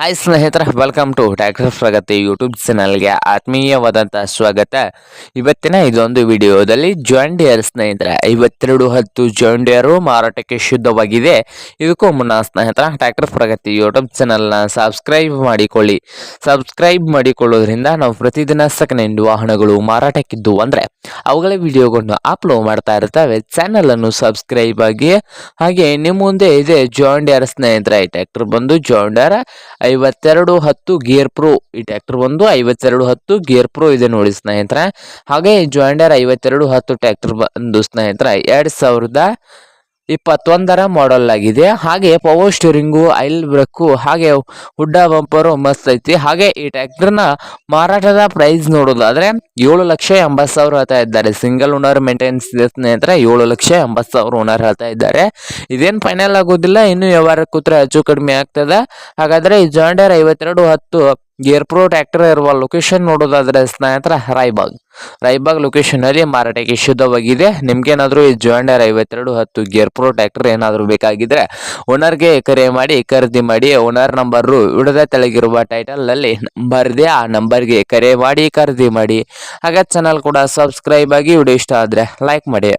Hi ಸ್ನೇಹಿತರ welcome to tractor Pragati YouTube ಚಾನಲ್ಗೆ ಆತ್ಮೀಯವಾದಂಥ ಸ್ವಾಗತ. ಇವತ್ತಿನ ಇದೊಂದು ವಿಡಿಯೋದಲ್ಲಿ ಜಾಂಡಿಯರ್ ಸ್ನೇಹಿತರ, ಐವತ್ತೆರಡು ಹತ್ತು ಜಾಂಡಿಯರು ಮಾರಾಟಕ್ಕೆ ಶುದ್ಧವಾಗಿದೆ. ಇದಕ್ಕೂ ಮುನ್ನ ಸ್ನೇಹಿತರ ಟ್ಯಾಕ್ಟರ್ ಪ್ರಗತಿ ಯೂಟ್ಯೂಬ್ ಚಾನಲ್ನ ಸಬ್ಸ್ಕ್ರೈಬ್ ಮಾಡಿಕೊಳ್ಳಿ. ಸಬ್ಸ್ಕ್ರೈಬ್ ಮಾಡಿಕೊಳ್ಳೋದ್ರಿಂದ ನಾವು ಪ್ರತಿದಿನ ಸೆಕೆಂಡ್ ವಾಹನಗಳು ಮಾರಾಟಕ್ಕಿದ್ದು ಅಂದರೆ, ಅವುಗಳ ವಿಡಿಯೋಗಳನ್ನು ಅಪ್ಲೋಡ್ ಮಾಡ್ತಾ ಇರ್ತವೆ. ಚಾನಲನ್ನು ಸಬ್ಸ್ಕ್ರೈಬ್ ಆಗಿ, ಹಾಗೆ ನಿಮ್ಮ ಮುಂದೆ ಇದೆ ಜಾಂಡಿಯರ್ ಸ್ನೇಹಿತರ ಟ್ಯಾಕ್ಟರ್ ಬಂದು ಜಾಂಡಿಯರ್ ಐವತ್ತೆರಡು ಹತ್ತು ಗೇರ್ ಪ್ರೋ ಈ ಟ್ಯಾಕ್ಟರ್ ಬಂದು ಐವತ್ತೆರಡು ಹತ್ತು ಗೇರ್ ಪ್ರೋ ಇದೆ ನೋಡಿ ಸ್ನೇಹಿತರೆ. ಹಾಗೆ ಜಾಯಿಂಡರ್ ಐವತ್ತೆರಡು ಹತ್ತು ಟ್ಯಾಕ್ಟರ್ ಬಂದು ಸ್ನೇಹಿತರೆ, ಎರಡು ಸಾವಿರದ ಇಪ್ಪತ್ತೊಂದರ ಮಾಡೆಲ್ ಆಗಿದೆ ಹಾಗೆ ಪವರ್ ಸ್ಟೀರಿಂಗು ಐಲ್ ಬ್ರೇಕು ಹಾಗೆ ಹುಡ್ಡ ಬಂಪರು ಮಸ್ತ್ ಐತಿ. ಹಾಗೆ ಈ ಟ್ರ್ಯಾಕ್ಟರ್ನ ಮಾರಾಟದ ಪ್ರೈಸ್ ನೋಡೋದಾದ್ರೆ ಏಳು ಲಕ್ಷ ಎಂಬತ್ತು ಸಾವಿರ ಹೇಳ್ತಾ ಇದ್ದಾರೆ. ಸಿಂಗಲ್ ಓನರ್ ಮೇಂಟೆನೆನ್ಸ್ ಸ್ನೇಹಿತರೆ ಏಳು ಲಕ್ಷ ಎಂಬತ್ತು ಸಾವಿರ ಓನರ್ ಹೇಳ್ತಾ ಇದ್ದಾರೆ. ಇದೇನು ಫೈನಲ್ ಆಗೋದಿಲ್ಲ, ಇನ್ನು ವ್ಯವಹಾರ ಕೂತ್ರೆ ಹೆಚ್ಚು ಕಡಿಮೆ ಆಗ್ತದೆ. ಹಾಗಾದ್ರೆ ಈ ಜಾಂಡರ್ ಐವತ್ತೆರಡು ಹತ್ತು ಗೇರ್ ಪ್ರೋ ಟ್ರ್ಯಾಕ್ಟರ್ ಇರುವ ಲೊಕೇಶನ್ ನೋಡೋದಾದರೆ ಸ್ನೇಹಿತರ ರಾಯ್ಬಾಗ್ ರಾಯ್ಬಾಗ್ ಲೊಕೇಶನ್ ಅಲ್ಲಿ ಮಾರಾಟಕ್ಕೆ ಶುದ್ಧವಾಗಿದೆ ನಿಮ್ಗೇನಾದರೂ ಈ ಜೋಂಡರ್ ಐವತ್ತೆರಡು ಹತ್ತು ಗೇರ್ ಪ್ರೋ ಟ್ರ್ಯಾಕ್ಟರ್ ಏನಾದರೂ ಬೇಕಾಗಿದ್ರೆ ಓನರ್ಗೆ ಕರೆ ಮಾಡಿ, ಖರೀದಿ ಮಾಡಿ ಓನರ್ ನಂಬರು ವಿಡದ ತೆಳಗಿರುವ ಟೈಟಲ್ನಲ್ಲಿ ನಂಬರ್ ಇದೆ ಆ ನಂಬರ್ಗೆ ಕರೆ ಮಾಡಿ, ಖರೀದಿ ಮಾಡಿ. ಹಾಗೆ ಚಾನಲ್ ಕೂಡ ಸಬ್ಸ್ಕ್ರೈಬ್ ಆಗಿ ವಿಡಿಯೋ ಇಷ್ಟ ಆದ್ರೆ ಲೈಕ್ ಮಾಡಿ.